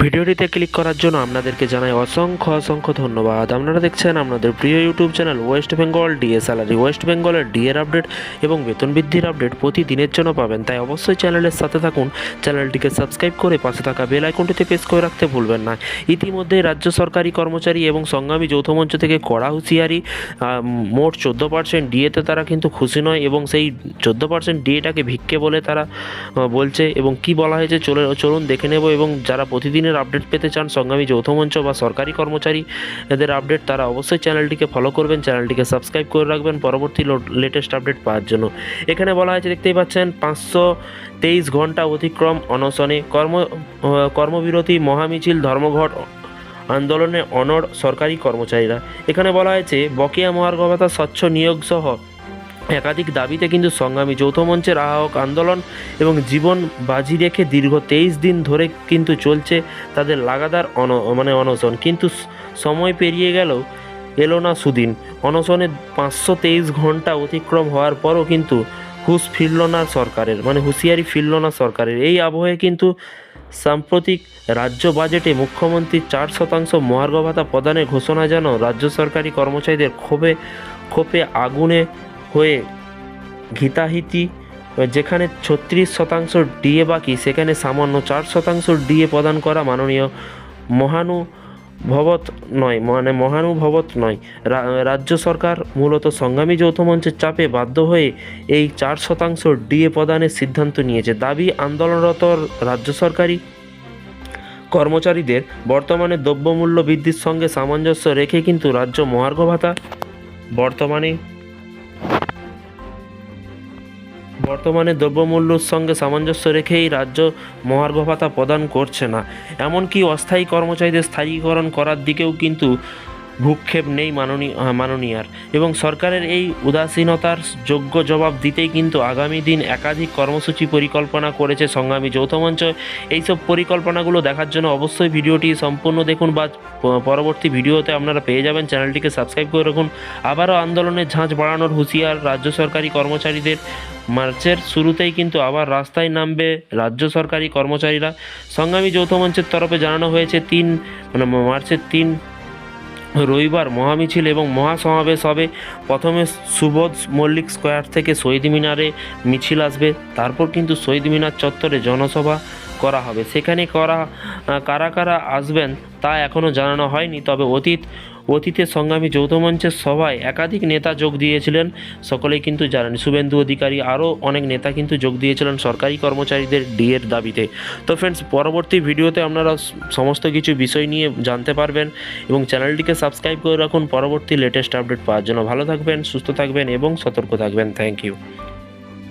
ভিডিওটিতে ক্লিক করার জন্য আপনাদেরকে জানাই অসংখ্য অসংখ্য ধন্যবাদ। আপনারা দেখছেন আপনাদের প্রিয় YouTube channel West Bengal DA salary West বেঙ্গলের ডিএর আপডেট এবং বেতন বৃদ্ধির আপডেট প্রতিদিনের জন্য পাবেন। তাই অবশ্যই চ্যানেলের সাথে থাকুন। চ্যানেলটিকে সাবস্ক্রাইব করে পাশে থাকা বেল আইকনটিতে প্রেস করে রাখতে ভুলবেন না। ইতিমধ্যে রাজ্য সরকারি কর্মচারী এবং সংগ্রামী যৌথ মঞ্চ থেকে কড়া হুঁশিয়ারি মোট চোদ্দ পার্সেন্ট ডিএতে তারা কিন্তু খুশি নয় এবং সেই চোদ্দ পার্সেন্ট ডিএটাকে ভিক্ষে বলে তারা বলছে এবং কি বলা হয়েছে চলে, চলুন দেখে নেব এবং যারা প্রতিদিনের আপডেট পেতে চান সংগ্রামী যৌথ মঞ্চ বা সরকারি কর্মচারী। এদের আপডেট তারা অবশ্যই চ্যানেলটিকে ফলো করবেন, চ্যানেলটিকে সাবস্ক্রাইব করে রাখবেন পরবর্তী লেটেস্ট আপডেট পাওয়ার জন্য। এখানে বলা হয়েছে, দেখতেই পাচ্ছেন, পাঁচশো তেইশ ঘণ্টা অতিক্রম অনশনে কর্ম কর্মবিরতি, মহামিছিল, ধর্মঘট, আন্দোলনে অনড় সরকারি কর্মচারীরা। এখানে বলা হয়েছে, বকেয়া মহার্ঘ ভাতা স্বচ্ছ নিয়োগ সহ একাধিক দাবিতে কিন্তু সংগ্রামী যৌথ মঞ্চের আহ্বায়ক আন্দোলন এবং জীবন বাজি রেখে দীর্ঘ তেইশ দিন ধরে কিন্তু চলছে তাদের লাগাতার অন মানে অনশন। কিন্তু সময় পেরিয়ে গেল, এলো না সুদিন। অনশনে পাঁচশো তেইশ ঘণ্টা অতিক্রম হওয়ার পরও কিন্তু হুঁশ ফিরল না সরকারের মানে হুঁশিয়ারি ফিরল না সরকারের। এই আবহে কিন্তু সাম্প্রতিক রাজ্য বাজেটে মুখ্যমন্ত্রী চার শতাংশ মহার্ঘ ভাতা প্রদানের ঘোষণা যেন রাজ্য সরকারি কর্মচারীদের ক্ষোভে ক্ষোভে আগুনে হয়ে ঘিতাহিতি যেখানে ছত্রিশ শতাংশ ডিএ বাকি, সেখানে সামান্য চার শতাংশ ডিএ প্রদান করা মাননীয় মহানুভবত নয় মানে মহানুভবত নয়। রাজ্য সরকার মূলত সংগ্রামী যৌথ মঞ্চের চাপে বাধ্য হয়ে এই চার শতাংশ ডিএ প্রদানের সিদ্ধান্ত নিয়েছে। দাবি, আন্দোলনরত রাজ্য সরকারি কর্মচারীদের বর্তমানে দ্রব্যমূল্য বৃদ্ধির সঙ্গে সামঞ্জস্য রেখে কিন্তু রাজ্য মহার্ঘ ভাতা বর্তমানে বর্তমানে দ্রব্যমূল্যর সঙ্গে সামঞ্জস্য রেখেই রাজ্য মহার্ঘ ভাতা প্রদান করছে না। এমনকি অস্থায়ী কর্মচারীদের স্থায়ীকরণ করার দিকেও কিন্তু ভূক্ষেপ নেই মাননীয় মাননীয়ার। এবং সরকারের এই উদাসীনতার যোগ্য জবাব দিতেই কিন্তু আগামী দিন একাধিক কর্মসূচি পরিকল্পনা করেছে সংগ্রামী যৌথ মঞ্চ। এইসব পরিকল্পনাগুলো দেখার জন্য অবশ্যই ভিডিওটি সম্পূর্ণ দেখুন বা পরবর্তী ভিডিওতে আপনারা পেয়ে যাবেন। চ্যানেলটিকে সাবস্ক্রাইব করে রাখুন। আবারও আন্দোলনের ঝাঁঝ বাড়ানোর হুঁশিয়ার রাজ্য সরকারি কর্মচারীদের। মার্চের শুরুতেই কিন্তু আবার রাস্তায় নামবে রাজ্য সরকারি কর্মচারীরা। সংগ্রামী যৌথ মঞ্চের তরফে জানানো হয়েছে তিন মানে মার্চের তিন রবিবার মহামিছিল এবং মহাসমাবেশ হবে। প্রথমে সুবোধ মল্লিক স্কোয়ার থেকে শহীদ মিনারে মিছিল আসবে। তারপর কিন্তু শহীদ মিনার চত্বরে জনসভা করা হবে। সেখানে করা, কারা কারা আসবেন তা এখনও জানানো হয়নি। তবে অতীত অতীতে সংগ্রামী যৌথ মঞ্চের সভায় একাধিক নেতা যোগ দিয়েছিলেন। সকলেই কিন্তু জানেন, শুভেন্দু অধিকারী আরও অনেক নেতা কিন্তু যোগ দিয়েছিলেন সরকারি কর্মচারীদের ডিএর দাবিতে। তো ফ্রেন্ডস পরবর্তী ভিডিওতে আপনারা সমস্ত কিছু বিষয় নিয়ে জানতে পারবেন এবং চ্যানেলটিকে সাবস্ক্রাইব করে রাখুন। পরবর্তী লেটেস্ট আপডেট পাওয়ার জন্য ভালো থাকবেন, সুস্থ থাকবেন এবং সতর্ক থাকবেন। Thank you